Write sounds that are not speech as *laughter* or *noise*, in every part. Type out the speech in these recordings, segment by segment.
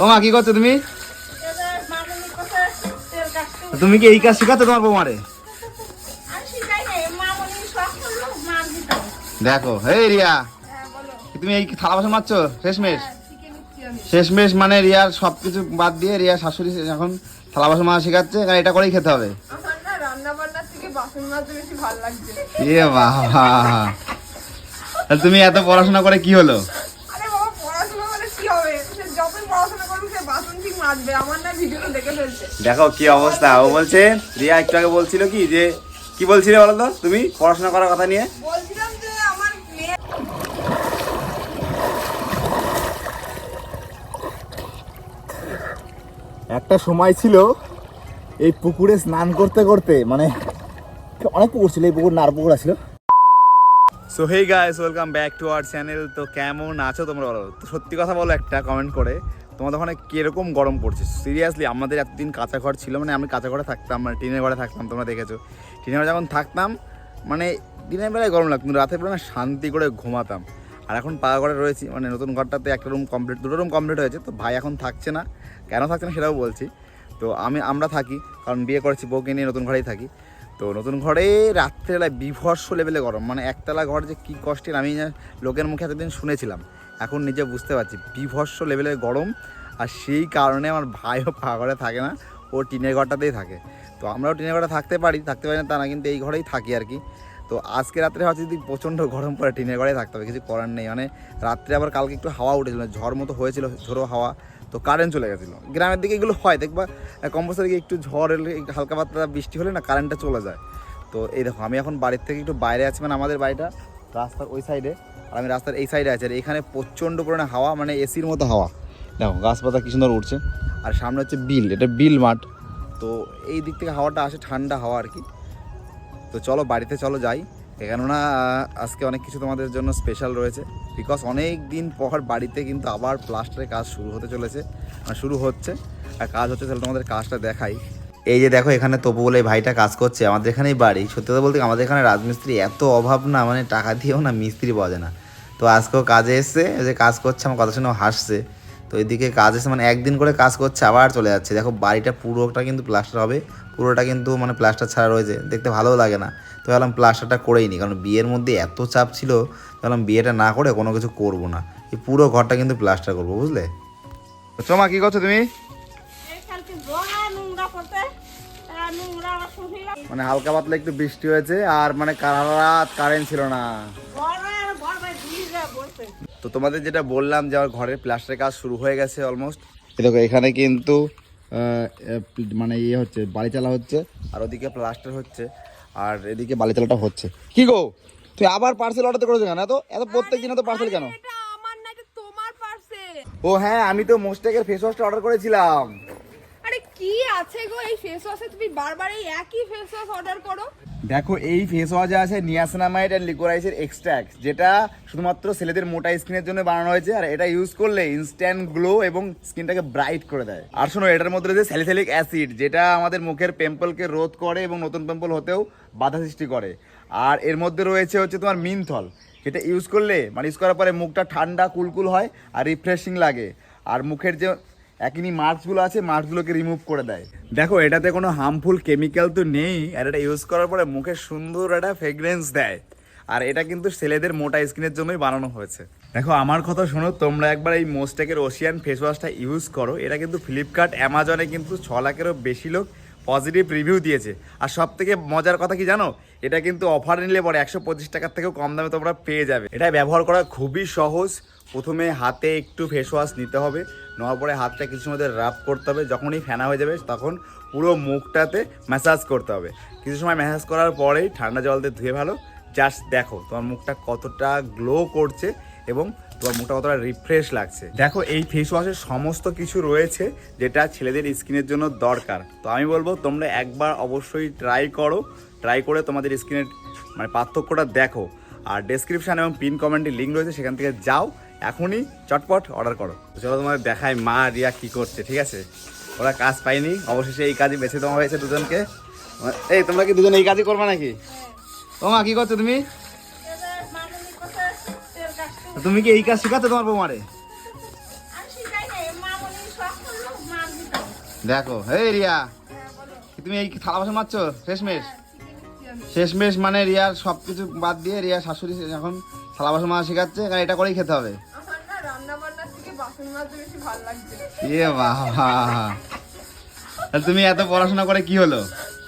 ও মা কি করছ তুমি? তুমি কি এই কাজ শেখাচ্ছ তোমার বৌমারে? দেখো এই রিয়া তুমি এই থালা বাসন মারছো শেষমেশ? শেষমেশ মানে রিয়ার সবকিছু বাদ দিয়ে রিয়া শাশুড়ি এখন থালা বাসন মাজা শেখাচ্ছে, কারণ এটা করেই খেতে হবে। ইয়ে বাবা। তুমি এত পড়াশোনা করে কি হলো? আমার না ভিডিওটা দেখে ফেলছে। দেখো কি অবস্থা। ও বলছে রিয়া একটু আগে বলছিল কি যে কি বলছিলে বলো তো তুমি? পড়াশোনা করার কথা নিয়ে? বলছিলাম যে আমার মেয়ে একটা সময় ছিল এই পুকুরে স্নান করতে করতে মানে অনেক পুকুর ছিল এই পুকুর নার পুকুর ছিল so hey guys welcome back to our channel তো কেমন আছো তোমরা বলো? তো সত্যি কথা বলো একটা কমেন্ট করে। তোমাদের ওখানে কীরকম গরম পড়ছে? সিরিয়াসলি আমাদের এতদিন কাঁচা ঘর ছিল মানে আমি কাঁচা ঘরে থাকতাম মানে টিনের ঘরে থাকতাম, তোমরা দেখেছ। টিনের ঘরে যখন থাকতাম মানে দিনের বেলায় গরম লাগতো রাতের বেলা শান্তি করে ঘুমাতাম। আর এখন পাকা ঘরে রয়েছি মানে নতুন ঘরটাতে একটা রুম কমপ্লিট দুটো রুম কমপ্লিট হয়েছে, তো ভাই এখন থাকছে না। কেন থাকছে না সেটাও বলছি। তো আমি, আমরা থাকি, কারণ বিয়ে করেছি, বউকে নিয়ে নতুন ঘরেই থাকি। তো নতুন ঘরে রাত্রেবেলায় বিভর্ষ লেভেলে গরম। মানে একতলা ঘর যে কী কষ্টের আমি লোকের মুখে এতদিন শুনেছিলাম। এখন নিজে বুঝতে পারছি, বিভর্ষ লেভেলের গরম আর সেই কারণে আমার ভাইও ঘরে থাকে না, ও টিনের ঘরটাতেই থাকে। তো আমরাও টিনের ঘরে থাকতে পারি থাকতে পারি না তা না, কিন্তু এই ঘরেই থাকি আর কি। তো আজকে রাত্রে হচ্ছে যদি প্রচণ্ড গরম পড়ে, টিনের ঘরে থাকতে হবে, কিছু করার নেই। মানে রাত্রে আবার কালকে একটু হাওয়া উঠেছিল, ঝড় মতো হয়েছিল, ঝোড়ো হাওয়া। তো কারেন্ট চলে গেছিল। গ্রামের দিকে এগুলো হয়, দেখবা কম্পালসারি একটু ঝড় এলে হালকা পাতলা বৃষ্টি হলে না কারেন্টটা চলে যায়। তো এই দেখো, আমি এখন বাড়ির থেকে একটু বাইরে আছি মানে আমাদের বাড়িটা রাস্তার ওই সাইডে আর আমি রাস্তার এই সাইডে আছি, আর এখানে প্রচণ্ড পরিমাণে হাওয়া মানে এসির মতো হাওয়া। দেখো গাছপাতা কি সুন্দর উঠছে আর সামনে হচ্ছে বিল, এটা বিল মাঠ। তো এই দিক থেকে হাওয়াটা আসে ঠান্ডা হাওয়া আর কি। তো চলো, বাড়িতে চলো, যাই। কেননা, আজকে অনেক কিছু তোমাদের জন্য স্পেশাল রয়েছে। বিকজ অনেক দিন পর বাড়িতে কিন্তু আবার প্লাস্টারের কাজ শুরু হতে চলেছে। মানে শুরু হচ্ছে। আর কাজ হচ্ছে, তাহলে তোমাদের কাজটা দেখাই। এই যে দেখো, এখানে তবু বলে ভাইটা কাজ করছে। আমাদের এখানেই বাড়ি। সত্যি কথা বলতে আমাদের এখানে রাজমিস্ত্রি এত অভাব না মানে টাকা দিয়েও না মিস্ত্রি পাওয়া যায় না। তো আজকেও কাজে এসছে যে কাজ করছে, আমার কথা শুনে ও হাসছে। তো এদিকে কাজ এসে মানে একদিন করে কাজ করছে, আবার চলে যাচ্ছে। দেখো, বাড়িটা পুরোটা কিন্তু প্লাস্টার হবে। পুরোটা কিন্তু মানে প্লাস্টার ছাড়া রয়েছে। দেখতে ভালোও লাগে না। তো ভাবলাম প্লাস্টারটা করেই নি। কারণ বিয়ের মধ্যে এত চাপ ছিল ভাবলাম বিয়েটা না করে কোনো কিছু করব না। এই পুরো ঘরটা কিন্তু প্লাস্টার করব বুঝলে? চমা কি করছ তুমি? মানে হালকা পাতলা একটু বৃষ্টি হয়েছে আর মানে রাত কারেন্ট ছিল না। তো তোমাদের যেটা বললাম যে আমার ঘরের প্লাস্টারের কাজ শুরু হয়ে গেছে অলমোস্ট দেখো এখানে কিন্তু মানে ইয়ে হচ্ছে বাড়ি চালা হচ্ছে আর ওদিকে প্লাস্টার হচ্ছে। আর এদিকে বালি চালাটা হচ্ছে। কি গো? তুই আবার পার্সেল অর্ডার করেছ কেন? এত এত প্রত্যেক দিন এত পার্সেল কেন? ও হ্যাঁ আমি তো মোস্টেকের ফেস ওয়াশটা অর্ডার করেছিলাম। কি আছে গো এই ফেস ওয়াশে তুমি বারবার এই একই ফেস ওয়াশ অর্ডার করো। দেখো, এই ফেস ওয়াশ আছে নিয়াসিনামাইড অ্যান্ড লিকোরাইসের এক্সট্র্যাক্ট যেটা শুধুমাত্র ছেলেদের মোটা স্কিনের জন্য বানানো হয়েছে, আর এটা ইউজ করলে ইনস্ট্যান্ট গ্লো এবং স্কিনটাকে ব্রাইট করে দেয়। আর শোনো, এটার মধ্যে রয়েছে স্যালিসিলিক অ্যাসিড যেটা আমাদের মুখের পিম্পলকে রোধ করে এবং নতুন পেম্পল হতেও বাধা সৃষ্টি করে। আর এর মধ্যে রয়েছে হচ্ছে তোমার মিনথল যেটা ইউজ করলে মানে ইউজ করার পরে মুখটা ঠান্ডা, কুলকুল হয় আর রিফ্রেশিং লাগে। আর মুখের যে একই মার্কসগুলো আছে মার্কসগুলোকে রিমুভ করে দেয়। দেখো, এটাতে কোনো হার্মফুল কেমিক্যাল তো নেই, আর এটা ইউজ করার পরে মুখে সুন্দর একটা ফ্রেগরেন্স দেয়। আর এটা কিন্তু ছেলেদের মোটা স্কিনের জন্যই বানানো হয়েছে। দেখো, আমার কথা শোনো, তোমরা একবার এই মোস্টেকের ওশিয়ান ফেস ওয়াশটা ইউজ করো। এটা কিন্তু ফ্লিপকার্ট অ্যামাজনে কিন্তু ছ লাখেরও বেশি লোক পজিটিভ রিভিউ দিয়েছে। আর সব থেকে মজার কথা কি জানো? এটা কিন্তু অফার নিলে পরে একশো পঁচিশ টাকার থেকেও কম দামে তোমরা পেয়ে যাবে। এটা ব্যবহার করা খুবই সহজ প্রথমে হাতে একটু ফেস ওয়াশ নিতে হবে, নেওয়ার পরে হাতটা কিছু মধ্যে রাব করতে হবে, যখনই ফেনা হয়ে যাবে তখন পুরো মুখটাতে ম্যাসাজ করতে হবে। কিছু সময় ম্যাসাজ করার পরেই ঠান্ডা জল দিয়ে ধুয়ে ভালো জাস্ট দেখো তোমার মুখটা কতটা গ্লো করছে এবং তোমার মুখটা কতটা রিফ্রেশ লাগছে। দেখো এই ফেস ওয়াশের সমস্ত কিছু রয়েছে যেটা ছেলেদের স্কিনের জন্য দরকার। তো আমি বলব তোমরা একবার অবশ্যই ট্রাই করো ট্রাই করে তোমাদের স্কিনের মানে পার্থক্যটা দেখো। আর ডেসক্রিপশান এবং পিন কমেন্টে লিঙ্ক রয়েছে, সেখান থেকে যাও এখনই চটপট অর্ডার করো। চলো তোমাদের দেখায় মা রিয়া কি করছে, ঠিক আছে? ওরা কাজ পায়নি, অবশেষে এই কাজই বেছে দেওয়া হয়েছে দুজনকে। এই, তোমরা কি দুজন এই কাজই করবে নাকি? ও মা কি করছ তুমি? তুমি কি এই কাজ শেখাচ্ছ তোমার বৌমারে? দেখো হে রিয়া তুমি এই থালা বাসন মারছো শেষমেশ? শেষমেশ মানে রিয়ার সব কিছু বাদ দিয়ে রিয়া শাশুড়ি এখন থালা বাসন মাজা শেখাচ্ছে, কারণ এটা করেই খেতে হবে। লাগছে। ইয়ে বাবা। তাহলে তুমি এত পড়াশোনা করে কি হলো?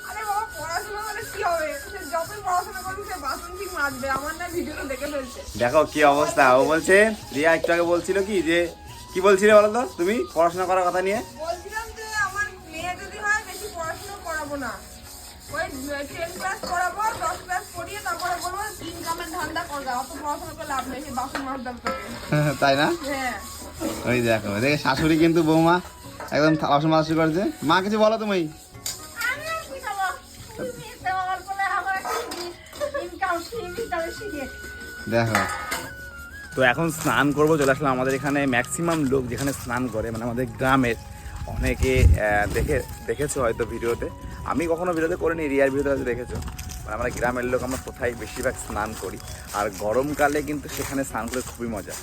আরে বাবা পড়াশোনা করে কি হবে? সে যতই পড়াশোনা করুক সে বাসন ঠিক মাজবে আমার না ভিডিওতে দেখে কি অবস্থা। ও বলছে রিয়া একটু আগে বলছিল কি যে কি বলছিলে বলো তো তুমি পড়াশোনা করার কথা নিয়ে? বলছিলাম যে আমার মেয়ে যদি হয় বেশি পড়াশোনা করাবো না। ওই টেন ক্লাস করাবো দশ ক্লাস পড়িয়ে তারপরে বলব ইনকামের ধান্দা করবে অত পড়াশোনা করে লাভ নেই বাসন মাজতে হবে *laughs* তাই না? হ্যাঁ। ওই দেখো দেখে শাশুড়ি কিন্তু বৌমা একদম থালা বাসন মাজা শুরু করেছে। মা কিছু বলো তুমি। দেখো। তো এখন স্নান করব চলে আসলাম আমাদের এখানে ম্যাক্সিমাম লোক যেখানে স্নান করে মানে আমাদের গ্রামের। অনেকে দেখে দেখেছ হয়তো ভিডিওতে। আমি কখনো ভিডিওতে করিনি রিয়ার ভিডিওতে হয়তো দেখেছ। মানে আমরা গ্রামের লোক আমরা কোথায় বেশিরভাগ স্নান করি। আর গরমকালে কিন্তু সেখানে স্নান করে খুবই মজা।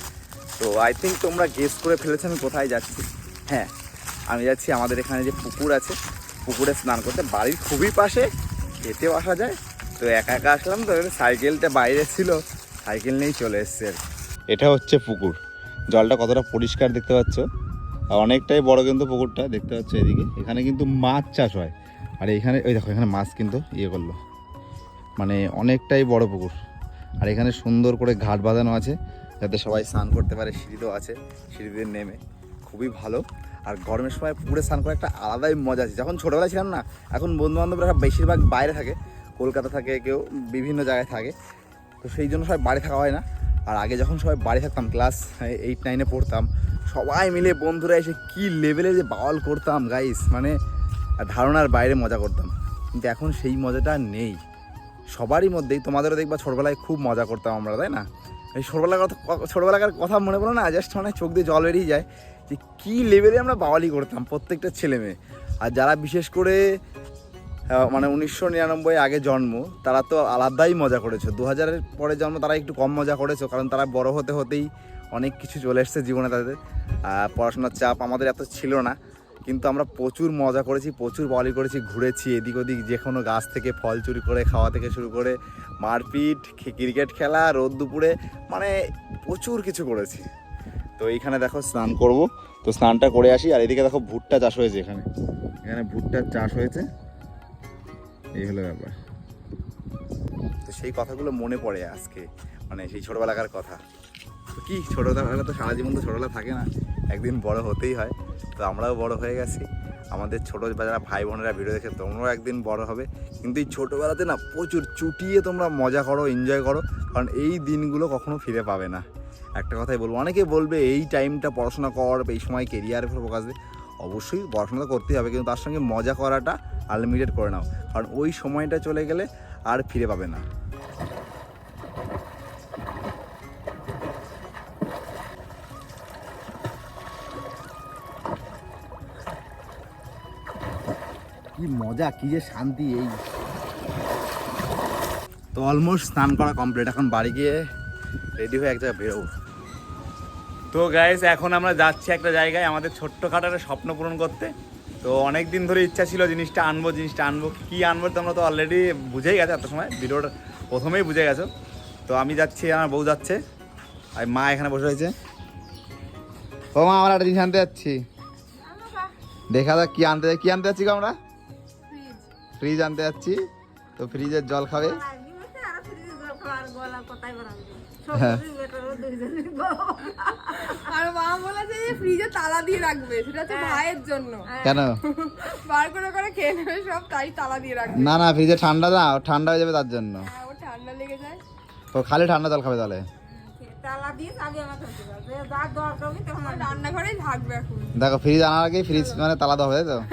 তো আই থিঙ্ক তোমরা গেস করে ফেলেছো আমি কোথায় যাচ্ছি। হ্যাঁ আমি যাচ্ছি আমাদের এখানে যে পুকুর আছে, পুকুরে স্নান করতে। বাড়ির খুবই পাশে হেঁটেও আসা যায়। তো একা একা আসলাম তো সাইকেলটা বাইরে ছিল, সাইকেল নিয়েই চলে এসছে এটা হচ্ছে পুকুর। জলটা কতটা পরিষ্কার দেখতে পাচ্ছ? অনেকটাই বড় কিন্তু পুকুরটা, দেখতে পাচ্ছ এদিকে। এখানে কিন্তু মাছ চাষ হয়। আর এখানে, ওই দেখো, এখানে মাছ কিন্তু ইয়ে করল। মানে অনেকটাই বড় পুকুর। আর এখানে সুন্দর করে ঘাট বাঁধানো আছে। যাতে সবাই স্নান করতে পারে সিঁড়িও আছে, সিঁড়িতে নেমে। খুবই ভালো। আর গরমের সময় পুকুরে স্নান করা একটা আলাদাই মজা আছে। যখন ছোটোবেলায় ছিলাম না, এখন বন্ধু বান্ধবরা বেশিরভাগ বাইরে থাকে। কলকাতা থাকে, কেউ বিভিন্ন জায়গায় থাকে। তো সেই জন্য সবাই বাড়ি থাকা হয় না। আর আগে যখন সবাই বাড়ি থাকতাম, ক্লাস এইট নাইনে পড়তাম, সবাই মিলে বন্ধুরা এসে কি লেভেলে যে বাওয়াল করতাম গাইস মানে ধারণার বাইরে মজা করতাম। কিন্তু এখন সেই মজাটা নেই। সবারই মধ্যেই, তোমাদেরও দেখবা ছোটবেলায় খুব মজা করতাম আমরা, তাই না? ছোটবেলার কথা ছোটবেলাকার কথা মনে পড়ো না? জাস্ট মানে চোখ দিয়ে জল বেরিয়ে যায় যে কী লেভেলে আমরা বাওয়ালি করতাম প্রত্যেকটা ছেলে মেয়ে। আর যারা বিশেষ করে মানে উনিশশো নিরানব্বই আগে জন্ম, তারা তো আলাদাই মজা করেছ। দু হাজারের পরে জন্ম তারা একটু কম মজা করেছ, কারণ তারা বড় হতে হতেই অনেক কিছু চলে এসছে জীবনে তাদের। পড়াশোনার চাপ আমাদের এত ছিল না। কিন্তু আমরা প্রচুর মজা করেছি, প্রচুর বলি করেছি, ঘুরেছি, এদিক ওদিক যে কোনো গাছ থেকে ফল চুরি করে, খাওয়া থেকে শুরু করে, মারপিট ক্রিকেট খেলা, রোদ দুপুরে মানে প্রচুর কিছু করেছি। তো এইখানে দেখো স্নান করব। তো স্নানটা করে আসি, আর এদিকে দেখো ভুট্টা চাষ হয়েছে এখানে। এখানে ভুট্টার চাষ হয়েছে। এই হলো ব্যাপার। তো সেই কথাগুলো মনে পড়ে আজকে মানে সেই ছোটবেলাকার কথা। তো কি ছোটবেলা তো সারা জীবন তো ছোটবেলা থাকে না। একদিন বড় হতেই হয়। তো আমরাও বড় হয়ে গেছি। আমাদের ছোট যারা ভাই বোনেরা ভিডিও দেখে তোমরাও একদিন বড় হবে। কিন্তু এই ছোটোবেলাতে না প্রচুর চুটিয়ে তোমরা মজা করো এনজয় করো, কারণ এই দিনগুলো কখনো ফিরে পাবে না। একটা কথাই বলব, অনেকে বলবে এই টাইমটা পড়াশোনা কর, এই সময় কেরিয়ারের উপর ফোকাস দে। অবশ্যই পড়াশোনা তো করতেই হবে, কিন্তু তার সঙ্গে মজা করাটা আনলিমিটেড করে নাও। কারণ ওই সময়টা চলে গেলে আর ফিরে পাবে না। কি মজা কি যে শান্তি এই। তো অলমোস্ট স্নান করা কমপ্লিট। এখন বাড়ি গিয়ে রেডি হয়ে এক জায়গায় বেরোবো। তো গাইস এখন আমরা যাচ্ছি একটা জায়গায় আমাদের ছোট্টখাটো একটা স্বপ্ন পূরণ করতে। তো অনেক দিন ধরে ইচ্ছা ছিল জিনিসটা আনব জিনিসটা আনব। কি আনব তোমরা তো অলরেডি বুঝেই গেছো এত সময়। ভিডিওটা প্রথমেই বুঝে গেছো। তো আমি যাচ্ছি আমার বউ যাচ্ছে। আর মা এখানে বসে রয়েছে। ও মা আমরা একটা জিনিস আনতে যাচ্ছি। দেখা যাক কি আনতে কি আনতে যাচ্ছি গো আমরা? ফ্রিজ আনতে যাচ্ছি তো ফ্রিজের জল খাবে। আর? হ্যাঁ। আর মা বলেছে যে ফ্রিজে তালা দিয়ে রাখবে সেটা হচ্ছে ভাইয়ের জন্য। কেন? বার করে করে খেয়ে নেবে সব তাই তালা দিয়ে রাখবে। না না ফ্রিজে ঠান্ডা না ঠান্ডা হয়ে যাবে তার জন্য। হ্যাঁ, ঠান্ডা লেগে যায়। তো খালি ঠান্ডা জল খাবে তাহলে। দেখো ফ্রিজ আনার আগে ফ্রিজ মানে তালা দেওয়া হবে তাই তো? *laughs*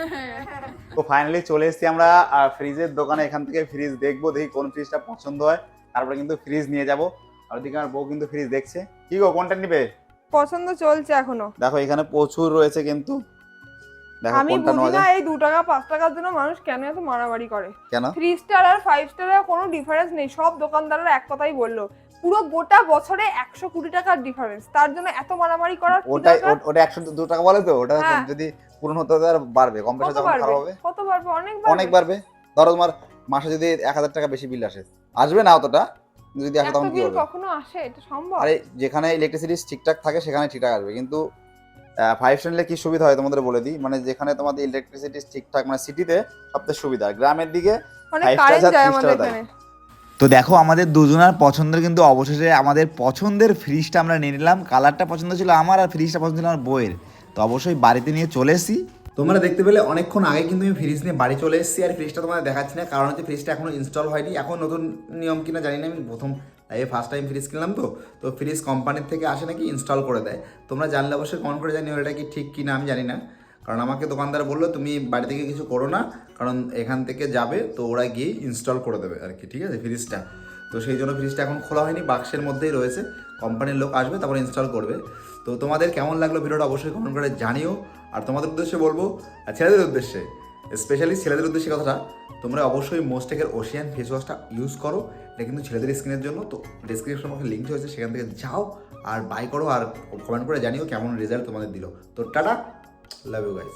তো ফাইনালি চলে এসেছি আমরা ফ্রিজের দোকানে। এখান থেকে ফ্রিজ দেখব দেখি কোন ফ্রিজটা পছন্দ হয়। তারপরে কিন্তু ফ্রিজ নিয়ে যাব। আর ওদিকে আমার বউ কিন্তু ফ্রিজ দেখছে। কি গো কোনটা নিবে? পছন্দ চলছে এখনও। দেখো এখানে প্রচুর রয়েছে কিন্তু। দেখো আমি বুঝি না এই দু টাকা পাঁচ টাকার জন্য মানুষ কেন এত মারামারি করে? কেন? থ্রি স্টার আর ফাইভ স্টারের কোনো ডিফারেন্স নেই। সব দোকানদাররা এক কথাই বলল পুরো গোটা বছরে একশো কুড়ি টাকার ডিফারেন্স তার জন্য এত মারামারি করার ওটা একশো দু টাকা বলে তো? ওটা হ্যাঁ। যদি পূরণ হতে হতে আর বাড়বে কম পয়সা যখন খারাপ হবে। কত বাড়বে? অনেক অনেক বাড়বে। ধরো তোমার মাসে যদি এক হাজার টাকা বেশি বিল আসে আসবে না অতটা যদি আসে তখন কি হবে? কখনো আসে? এটা সম্ভব? আরে যেখানে ইলেকট্রিসিটি ঠিকঠাক থাকে সেখানে ঠিকঠাক আসবে। কিন্তু ফাইভ স্টার নিলে কি সুবিধা হয় তোমাদের বলে দিই? মানে যেখানে তোমাদের ইলেকট্রিসিটি ঠিকঠাক মানে সিটিতে সবথেকে সুবিধা। গ্রামের দিকে। তো দেখো আমাদের দুজনার পছন্দের কিন্তু অবশেষে আমাদের পছন্দের ফ্রিজটা আমরা নিয়ে নিলাম। কালারটা পছন্দ ছিল আমার আর ফ্রিজটা পছন্দ ছিল আমার বইয়ের। তো অবশ্যই বাড়িতে নিয়ে চলে এসেছি। তোমরা দেখতে পেলে অনেকক্ষণ আগে কিন্তু আমি ফ্রিজ নিয়ে বাড়ি চলে এসেছি আর ফ্রিজটা তোমাদের দেখাচ্ছি না, কারণ হচ্ছে ফ্রিজটা এখনও ইনস্টল হয়নি। এখন নতুন নিয়ম কিনা জানি না, আমি প্রথম এই ফার্স্ট টাইম ফ্রিজ কিনলাম তো। তো ফ্রিজ কোম্পানির থেকে আসে নাকি ইনস্টল করে দেয়। তোমরা জানলে অবশ্যই কমেন্ট করে জানিও এটা কি ঠিক কিনা, আমি জানি না। কারণ আমাকে দোকানদার বলল, তুমি বাড়ি থেকে কিছু করো না, কারণ এখান থেকে যাবে, তো ওরা গিয়ে ইনস্টল করে দেবে আর কি ঠিক আছে ফ্রিজটা তো সেই জন্য ফ্রিজটা এখন খোলা হয়নি বাক্সের মধ্যেই রয়েছে। কোম্পানির লোক আসবে, তারপর ইনস্টল করবে। তো তোমাদের কেমন লাগল ভিডিওটা অবশ্যই কমেন্ট করে জানিও। আর তোমাদের উদ্দেশ্যে বলব, আর ছেলেদের উদ্দেশ্যে স্পেশালি ছেলেদের উদ্দেশ্যে কথাটা, তোমরা অবশ্যই মোস্টেকের ওশিয়ান ফেস ওয়াশটা ইউজ করো। এটা কিন্তু ছেলেদের স্কিনের জন্য। তো ডিসক্রিপশন বক্সে লিঙ্ক হয়েছে সেখান থেকে যাও আর বাই করো। আর কমেন্ট করে জানিও কেমন রেজাল্ট তোমাদের দিল। তো টাটা লাভ ইউ গাইস